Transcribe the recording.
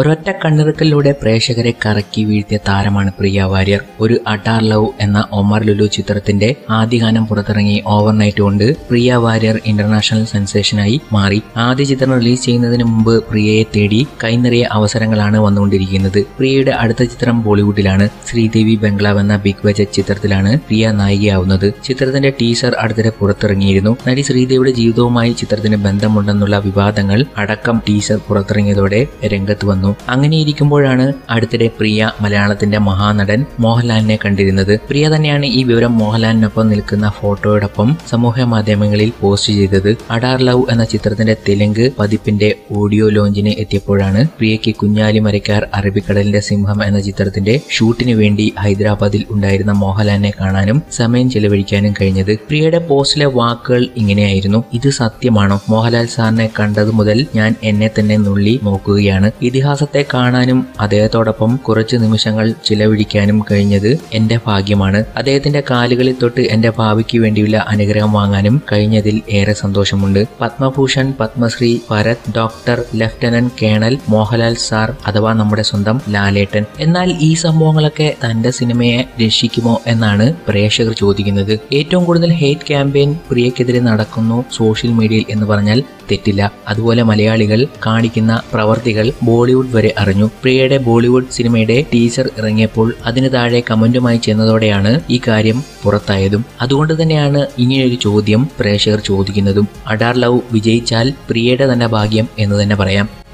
ഒരൊറ്റ കണ്ണിറുക്കലിലൂടെ പ്രേക്ഷകരെ കറക്കി വീഴ്ത്തിയ താരമാണ് പ്രിയ വാര്യർ. ഒരു അഡാർ ലവ് എന്ന ഒമർ ലുലു ചിത്രത്തിന്റെ ആദ്യഗാനം പുറത്തിറങ്ങി ഓവർനൈറ്റ് കൊണ്ട് പ്രിയ വാര്യർ ഇന്റർനാഷണൽ സെൻസേഷനായി മാറി. ആദ്യ ചിത്രം റിലീസ് ചെയ്യുന്നതിന് മുമ്പ് പ്രിയയെ തേടി കൈനിറിയ അവസരങ്ങളാണ് വന്നുകൊണ്ടിരിക്കുന്നത്. പ്രിയയുടെ അടുത്ത ചിത്രം ബോളിവുഡിലാണ്. ശ്രീദേവി ബംഗ്ലാവ് എന്ന ബിഗ് ബജറ്റ് ചിത്രത്തിലാണ് പ്രിയ നായികയാവുന്നത്. ചിത്രത്തിന്റെ ടീസർ അടുത്തിടെ പുറത്തിറങ്ങിയിരുന്നു. നടി ശ്രീദേവിയുടെ ജീവിതവുമായി ചിത്രത്തിന് ബന്ധമുണ്ടെന്നുള്ള വിവാദങ്ങൾ അടക്കം ടീസർ പുറത്തിറങ്ങിയതോടെ രംഗത്ത് വന്നു. അങ്ങനെയിരിക്കുമ്പോഴാണ് അടുത്തിടെ പ്രിയ മലയാളത്തിന്റെ മഹാനടൻ മോഹൻലാലിനെ കണ്ടിരുന്നത്. പ്രിയ തന്നെയാണ് ഈ വിവരം മോഹൻലാലിനൊപ്പം നിൽക്കുന്ന ഫോട്ടോയോടൊപ്പം സമൂഹ മാധ്യമങ്ങളിൽ പോസ്റ്റ് ചെയ്തത്. അഡാർ ലവ് എന്ന ചിത്രത്തിന്റെ തെലുങ്ക് പതിപ്പിന്റെ ഓഡിയോ ലോഞ്ചിന് എത്തിയപ്പോഴാണ് പ്രിയയ്ക്ക് കുഞ്ഞാലി മരക്കാർ അറബിക്കടലിന്റെ സിംഹം എന്ന ചിത്രത്തിന്റെ ഷൂട്ടിന് വേണ്ടി ഹൈദരാബാദിൽ ഉണ്ടായിരുന്ന മോഹൻലാലിനെ കാണാനും സമയം ചെലവഴിക്കാനും കഴിഞ്ഞത്. പ്രിയയുടെ പോസ്റ്റിലെ വാക്കുകൾ ഇങ്ങനെയായിരുന്നു. ഇത് സത്യമാണോ? മോഹൻലാൽ സാറിനെ കണ്ടതു മുതൽ ഞാൻ എന്നെ തന്നെ നുള്ളി നോക്കുകയാണ്. ഇതിഹാസത്തെ കാണാനും അദ്ദേഹത്തോടൊപ്പം കുറച്ച് നിമിഷങ്ങൾ ചിലവഴിക്കാനും കഴിഞ്ഞത് എന്റെ ഭാഗ്യമാണ്. അദ്ദേഹത്തിന്റെ കാലുകളിൽ തൊട്ട് എന്റെ ഭാവിക്ക് വേണ്ടിയുള്ള അനുഗ്രഹം വാങ്ങാനും കഴിഞ്ഞതിൽ ഏറെ സന്തോഷമുണ്ട്. Padma Bhushan Padma Shri Bharat doctor lieutenant colonel Mohanlal sir അഥവാ നമ്മുടെ സ്വന്തം ലാലേട്ടൻ. എന്നാൽ ഈ സംഭവങ്ങളൊക്കെ തന്റെ സിനിമയെ രക്ഷിക്കുമോ എന്നാണ് പ്രേക്ഷകർ ചോദിക്കുന്നത്. ഏറ്റവും കൂടുതൽ ഹേറ്റ് ക്യാമ്പയിൻ പ്രിയക്കെതിരെ നടക്കുന്നു സോഷ്യൽ മീഡിയയിൽ എന്ന് പറഞ്ഞാൽ തെറ്റില്ല. അതുപോലെ മലയാളികൾ കാണിക്കുന്ന പ്രവർത്തികൾ ബോളിവുഡ് വരെ അറിഞ്ഞു. പ്രിയയുടെ ബോളിവുഡ് സിനിമയുടെ ടീസർ ഇറങ്ങിയപ്പോൾ അതിന് താഴെ കമന്റുമായി ചെന്നതോടെയാണ് ഈ കാര്യം പുറത്തായതും. അതുകൊണ്ട് തന്നെയാണ് ഇങ്ങനെയൊരു ചോദ്യം പ്രേക്ഷകർ ചോദിക്കുന്നതും. അഡാർ ലവ് വിജയിച്ചാൽ പ്രിയയുടെ തന്നെ ഭാഗ്യം എന്ന് തന്നെ പറയാം.